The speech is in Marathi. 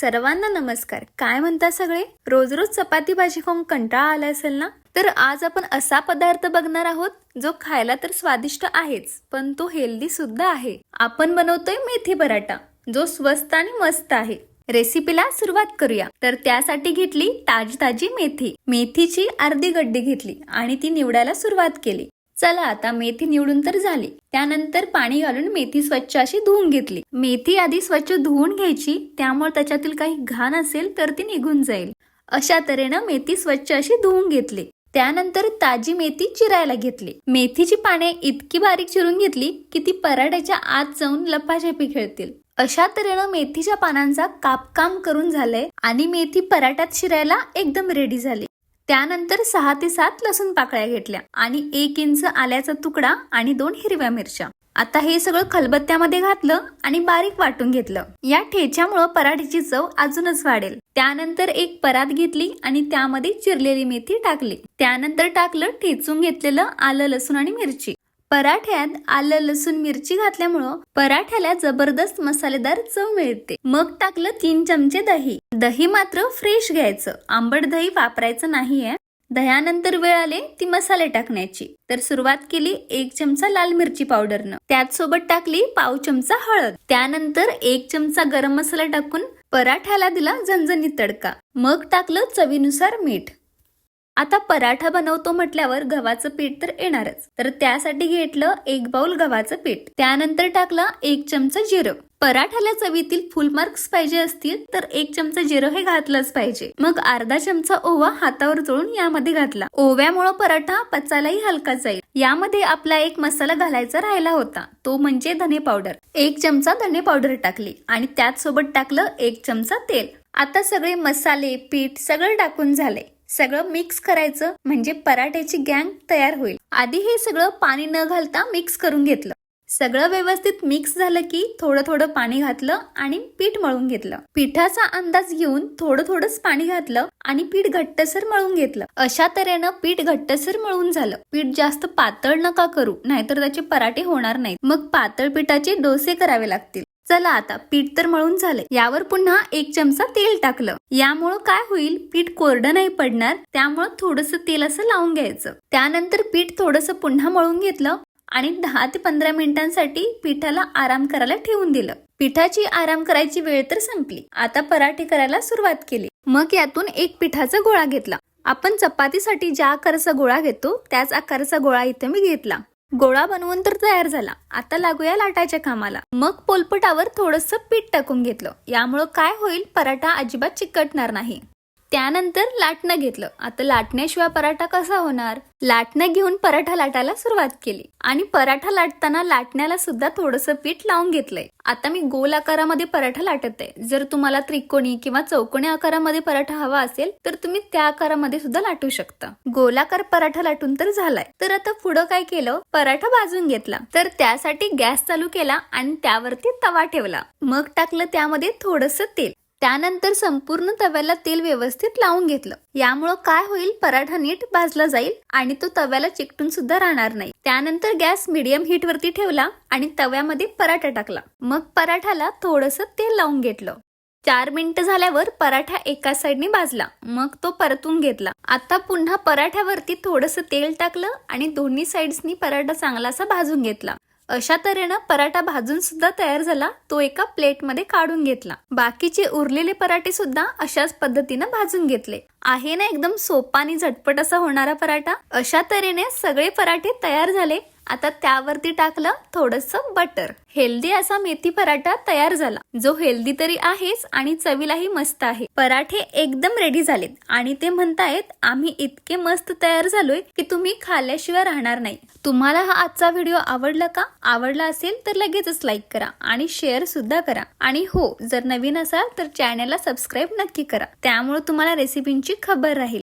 सर्वांना नमस्कार. काय म्हणता सगळे? रोज रोज चपाती भाजी खाऊन कंटाळा आला असेल ना? तर आज आपण असा पदार्थ बघणार आहोत जो खायला तर स्वादिष्ट आहेच पण तो हेल्दी सुद्धा आहे. आपण बनवतोय मेथी पराठा जो स्वस्त आणि मस्त आहे. रेसिपीला सुरुवात करूया. तर त्यासाठी घेतली ताजी ताजी मेथी. मेथीची अर्धी गड्डी घेतली आणि ती निवडायला सुरुवात केली. चला आता मेथी निवडून तर झाली. त्यानंतर पाणी घालून मेथी स्वच्छ अशी धुवून घेतली. मेथी आधी स्वच्छ धुवून घ्यायची त्यामुळे त्याच्यातील काही घाण असेल तर ती निघून जाईल. अशा तऱ्हेनं मेथी स्वच्छ अशी धुवून घेतली. त्यानंतर ताजी मेथी चिरायला घेतली. मेथीची पाने इतकी बारीक चिरून घेतली की ती पराठ्याच्या आत जाऊन लपाछपी खेळतील. अशा तऱ्हेनं मेथीच्या पानांचा कापकाम करून झालंय आणि मेथी पराठ्यात शिरायला एकदम रेडी झाली. त्यानंतर सहा ते सात लसूण पाकळ्या घेतल्या आणि एक इंच आल्याचा तुकडा आणि दोन हिरव्या मिरच्या. आता हे सगळं खलबत्त्यामध्ये घातलं आणि बारीक वाटून घेतलं. या ठेच्यामुळं पराठीची चव अजूनच वाढेल. त्यानंतर एक परात घेतली आणि त्यामध्ये चिरलेली मेथी टाकली. त्यानंतर टाकलं ठेचून घेतलेलं आलं लसूण आणि मिरची. पराठ्यात आलं लसूण मिरची घातल्यामुळं पराठ्याला जबरदस्त मसालेदार चव मिळते. मग टाकलं तीन चमचे दही. दही मात्र फ्रेश घ्यायचं. आंबट दही वापरायचं नाहीये. दह्यानंतर वेळ आले ती मसाले टाकण्याची. तर सुरुवात केली एक चमचा लाल मिरची पावडरनं. त्याच सोबत टाकली पाव चमचा हळद. त्यानंतर एक चमचा गरम मसाला टाकून पराठ्याला दिला झणझणीत तडका. मग टाकलं चवीनुसार मीठ. आता पराठा बनवतो म्हटल्यावर गव्हाचं पीठ तर येणारच. तर त्यासाठी घेतलं एक बाउल गव्हाचं पीठ. त्यानंतर टाकलं एक चमचा जिरं. पराठ्याला चवीतील फुल मार्क्स पाहिजे असतील तर एक चमचा जिरं हे घातलंच पाहिजे. मग अर्धा चमचा ओवा हातावर चोळून यामध्ये घातला. ओव्यामुळं पराठा पचायलाही हलका जाईल. यामध्ये आपला एक मसाला घालायचा राहिला होता. तो म्हणजे धने पावडर. एक चमचा धने पावडर टाकली आणि त्याच सोबत टाकलं एक चमचा तेल. आता सगळे मसाले पीठ सगळं टाकून झाले. सगळं मिक्स करायचं म्हणजे पराठ्याची गँग तयार होईल. आधी हे सगळं पाणी न घालता मिक्स करून घेतलं. सगळं व्यवस्थित मिक्स झालं की थोडं थोडं पाणी घातलं आणि पीठ मळून घेतलं. पिठाचा अंदाज घेऊन थोडं थोडंच पाणी घातलं आणि पीठ घट्टसर मळून घेतलं. अशा तऱ्हेनं पीठ घट्टसर मळून झालं. पीठ जास्त पातळ नका करू नाहीतर त्याचे पराठे होणार नाहीत. मग पातळ पिठाचे डोसे करावे लागतील. चला आता पीठ तर मळून झाले यावर पुन्हा एक चमचा तेल टाकलं. यामुळं काय होईल? पीठ कोरडं नाही पडणार. त्यामुळं थोडस तेल असं लावून घ्यायचं. त्यानंतर पीठ थोडस पुन्हा मळून घेतलं आणि दहा ते पंधरा मिनिटांसाठी पिठाला आराम करायला ठेवून दिलं. पिठाची आराम करायची वेळ तर संपली. आता पराठे करायला सुरुवात केली. मग यातून एक पिठाचा गोळा घेतला. आपण चपातीसाठी ज्या आकाराचा गोळा घेतो त्याच आकाराचा गोळा इथे मी घेतला. गोळा बनवून तर तयार झाला. आता लागूया लाटाच्या कामाला. मग पोलपटावर थोडस पीठ टाकून घेतलं. यामुळं काय होईल? पराठा अजिबात चिकटणार नाही. त्यानंतर लाटणं घेतलं. आता लाटण्याशिवाय पराठा कसा होणार? लाटणं घेऊन पराठा लाटायला सुरुवात केली. आणि पराठा लाटताना लाटण्याला सुद्धा थोडंसं पीठ लावून घेतलंय. आता मी गोल आकारामध्ये पराठा लाटत. आहे जर तुम्हाला त्रिकोणी किंवा चौकोनी आकारामध्ये पराठा हवा असेल तर तुम्ही त्या आकारामध्ये सुद्धा लाटू शकता. गोलाकार पराठा लाटून तर झालाय. तर आता पुढं काय केलं? पराठा भाजून घेतला. तर त्यासाठी गॅस चालू केला आणि त्यावरती तवा ठेवला. मग टाकलं त्यामध्ये थोडस तेल. त्यानंतर संपूर्ण तव्याला तेल व्यवस्थित लावून घेतलं. यामुळं काय होईल? पराठा नीट भाजला जाईल आणि तो तव्याला चिकटून सुद्धा राहणार नाही. त्यानंतर गॅस मिडियम हीट वरती ठेवला आणि तव्यामध्ये पराठा टाकला. मग पराठाला थोडस तेल लावून घेतलं. चार मिनिटं झाल्यावर पराठा एका साईडने भाजला. मग तो परतून घेतला. आता पुन्हा पराठ्यावरती थोडस तेल टाकलं आणि दोन्ही साईड्सनी पराठा चांगला असा भाजून घेतला. अशा तऱ्हेनं पराठा भाजून सुद्धा तयार झाला तो एका प्लेटमध्ये काढून घेतला. बाकीचे उरलेले पराठे सुद्धा अशाच पद्धतीनं भाजून घेतले. आहे ना एकदम सोपा आणि झटपट असा होणारा पराठा? अशा तऱ्हेने सगळे पराठे तयार झाले. आता त्यावरती टाकलं थोडस बटर. हेल्दी असा मेथी पराठा तयार झाला. जो हेल्दी तरी आहेच आणि चवीलाही मस्त आहे. पराठे एकदम रेडी झालेत. आणि ते म्हणतायत आम्ही इतके मस्त तयार झालोय की तुम्ही खाल्ल्याशिवाय राहणार नाही. तुम्हाला हा आजचा व्हिडिओ आवडला का? आवडला असेल तर लगेचच लाईक करा आणि शेअर सुद्धा करा. आणि हो जर नवीन असाल तर चॅनलला सबस्क्राईब नक्की करा. त्यामुळे तुम्हाला रेसिपींची खबर राहील.